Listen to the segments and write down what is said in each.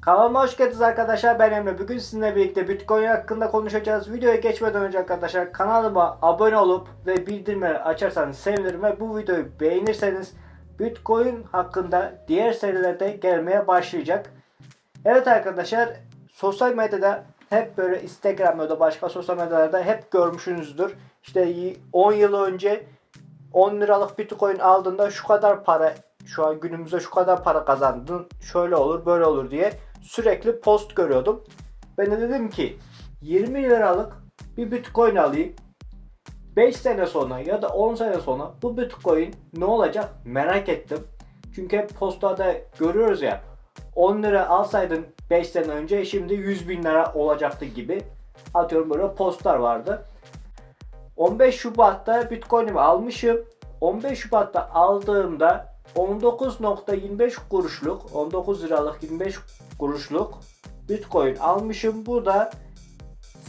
Kanalıma hoş geldiniz arkadaşlar. Ben Emre. Bugün sizinle birlikte Bitcoin hakkında konuşacağız. Videoya geçmeden önce arkadaşlar kanalıma abone olup ve bildirimleri açarsanız sevinirim ve bu videoyu beğenirseniz Bitcoin hakkında diğer serilerde gelmeye başlayacak. Evet arkadaşlar sosyal medyada hep böyle Instagram'da da başka sosyal medyalarda hep görmüşsünüzdür. İşte 10 yıl önce 10 liralık Bitcoin aldığında şu kadar para şu an günümüzde şu kadar para kazandın şöyle olur böyle olur diye sürekli post görüyordum. Ben de dedim ki 20 liralık bir Bitcoin alayım. 5 sene sonra ya da 10 sene sonra bu Bitcoin ne olacak merak ettim. Çünkü hep postada görüyoruz ya 10 lira alsaydın 5 sene önce şimdi 100 bin lira olacaktı gibi. Atıyorum böyle postlar vardı. 15 Şubat'ta Bitcoin'imi almışım. 15 Şubat'ta aldığımda 19.25 kuruşluk 19 liralık 25 kuruşluk Bitcoin almışım. Bu da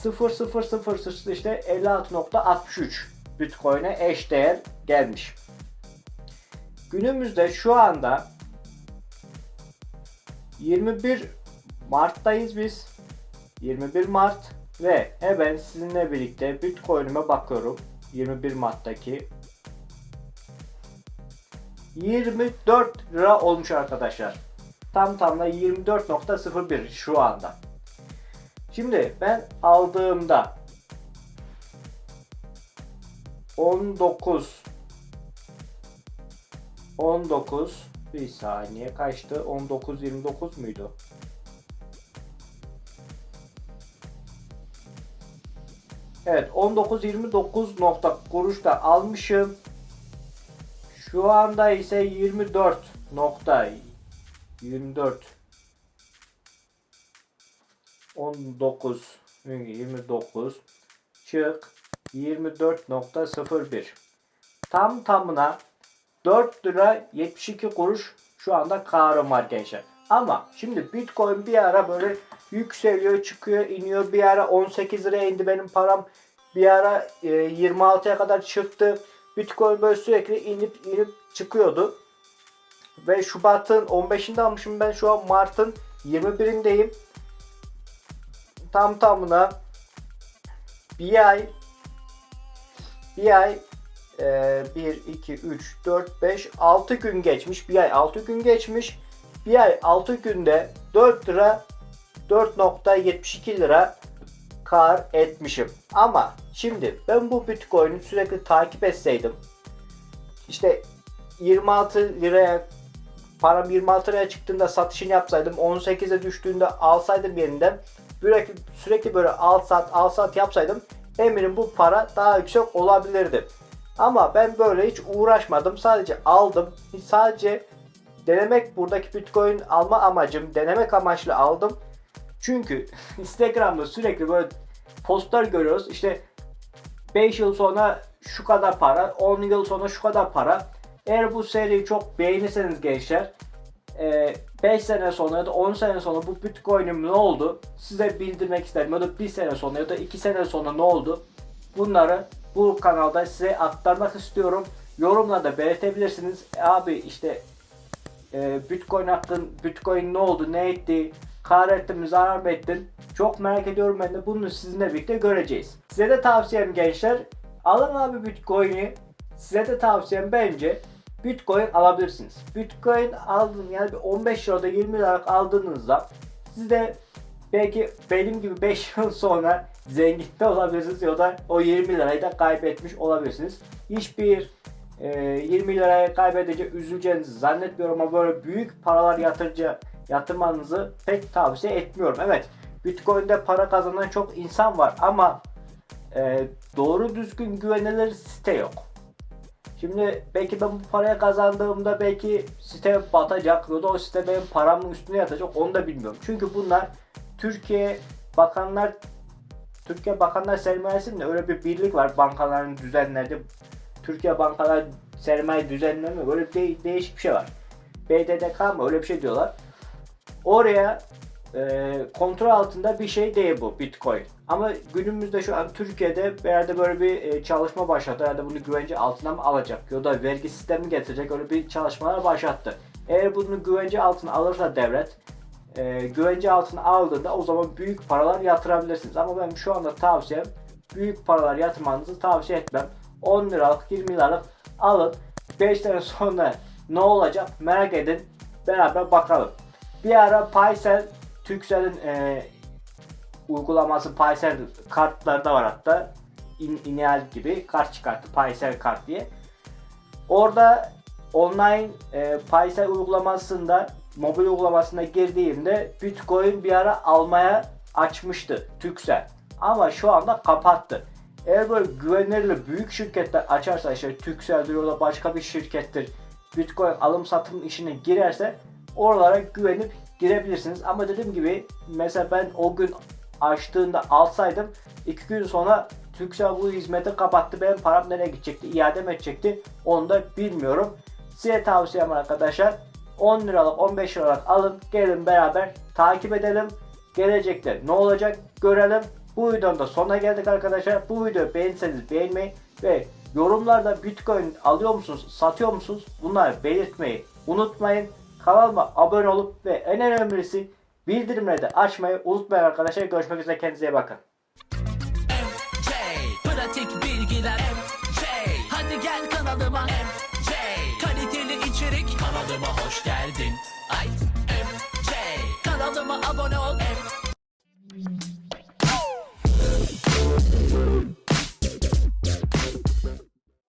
0.000 işte 56.63 Bitcoin'e eş değer gelmiş. Günümüzde şu anda 21 Mart'tayız biz. 21 Mart ve hemen sizinle birlikte Bitcoin'ime bakıyorum. 21 Mart'taki 24 lira olmuş arkadaşlar. Tam tamla 24.01 şu anda. Şimdi ben aldığımda 19 19 bir saniye kaçtı? 19 29 muydu? Evet 19 29 nokta kuruşta almışım. Şu anda ise 24 nokta 24 19 29 çık 24.01 tam tamına 4 lira 72 kuruş şu anda karım var gençler. Ama şimdi Bitcoin bir ara böyle yükseliyor, çıkıyor, iniyor. Bir ara 18 liraya indi benim param. Bir ara e, 26'ya kadar çıktı. Bitcoin böyle sürekli inip inip çıkıyordu. Ve Şubat'ın 15'inde almışım ben şu an Mart'ın 21'indeyim. Tam tamına bir ay bir ay e, 1, 2, 3, 4, 5, 6 gün geçmiş. Bir ay 6 gün geçmiş. Bir ay 6 günde 4 lira 4.72 lira kar etmişim. Ama şimdi ben bu Bitcoin'i sürekli takip etseydim işte 26 liraya param 26 liraya çıktığında satışını yapsaydım 18'e düştüğünde alsaydım yerinden sürekli, sürekli böyle al sat al sat yapsaydım eminim bu para daha yüksek olabilirdi. Ama ben böyle hiç uğraşmadım. Sadece aldım. Sadece denemek buradaki Bitcoin alma amacım denemek amaçlı aldım. Çünkü Instagram'da sürekli böyle postlar görüyoruz. İşte 5 yıl sonra şu kadar para, 10 yıl sonra şu kadar para. Eğer bu seriyi çok beğenirseniz gençler 5 sene sonra ya da 10 sene sonra bu Bitcoin'im ne oldu? Size bildirmek isterim. Ya da 1 sene sonra ya da 2 sene sonra ne oldu? Bunları bu kanalda size aktarmak istiyorum. Yorumlarda belirtebilirsiniz. Abi işte e, Bitcoin hakkın Bitcoin ne oldu, ne etti, kar ettin mi, zarar mı ettin? Çok merak ediyorum ben de bunu sizinle birlikte göreceğiz. Size de tavsiyem gençler, alın abi Bitcoin'i. Size de tavsiyem bence Bitcoin alabilirsiniz. Bitcoin aldın yani bir 15 lirada 20 liralık aldığınızda siz de belki benim gibi 5 yıl sonra zengin de olabilirsiniz ya da o 20 lirayı da kaybetmiş olabilirsiniz. Hiçbir e, 20 liraya kaybedecek üzüleceğinizi zannetmiyorum ama böyle büyük paralar yatırıcı yatırmanızı pek tavsiye etmiyorum. Evet Bitcoin'de para kazanan çok insan var ama e, doğru düzgün güvenilir site yok. Şimdi belki ben bu paraya kazandığımda belki site batacak ya da o site benim paramın üstüne yatacak onu da bilmiyorum. Çünkü bunlar Türkiye Bakanlar Türkiye Bakanlar Sermayesi mi? Öyle bir birlik var bankaların düzenlediği. Türkiye Bankalar Sermaye Düzenleme böyle bir de- değişik bir şey var. BDDK mı öyle bir şey diyorlar. Oraya e, kontrol altında bir şey değil bu Bitcoin. Ama günümüzde şu an Türkiye'de bir yerde böyle bir e, çalışma başlattı. Herhalde bunu güvence altına mı alacak ya da vergi sistemi getirecek öyle bir çalışmalar başlattı. Eğer bunu güvence altına alırsa devlet e, güvence altına aldığında o zaman büyük paralar yatırabilirsiniz. Ama ben şu anda tavsiyem büyük paralar yatırmanızı tavsiye etmem. 10 liralık 20 liralık alın. 5 sene sonra ne olacak merak edin. Beraber bakalım. Bir ara Paysel Turkcell'in e, uygulaması Paysel kartları da var hatta. İn, İneal gibi kart çıkarttı. Paysel kart diye. Orada online e, Paysel uygulamasında mobil uygulamasına girdiğimde Bitcoin bir ara almaya açmıştı Turkcell. Ama şu anda kapattı. Eğer böyle güvenilir büyük şirketler açarsa işte Turkcell'dir ya da başka bir şirkettir Bitcoin alım satım işine girerse oralara güvenip girebilirsiniz. Ama dediğim gibi mesela ben o gün açtığında alsaydım 2 gün sonra Turkcell bu hizmeti kapattı. Benim param nereye gidecekti? İade mi edecekti? Onu da bilmiyorum. Size tavsiyem arkadaşlar 10 liralık 15 liralık alın gelin beraber takip edelim. Gelecekte ne olacak görelim. Bu videonun da sonuna geldik arkadaşlar. Bu videoyu beğenirseniz beğenmeyi ve yorumlarda Bitcoin alıyor musunuz, satıyor musunuz? Bunları belirtmeyi unutmayın. Kanalıma abone olup ve en önemlisi bildirimleri de açmayı unutmayın arkadaşlar. Görüşmek üzere. Kendinize iyi bakın. MJ Pratik bilgiler. MJ Hadi gel kanalıma. MJ Kaliteli içerik. Kanalıma hoş geldin. Ay MJ Kanalıma abone ol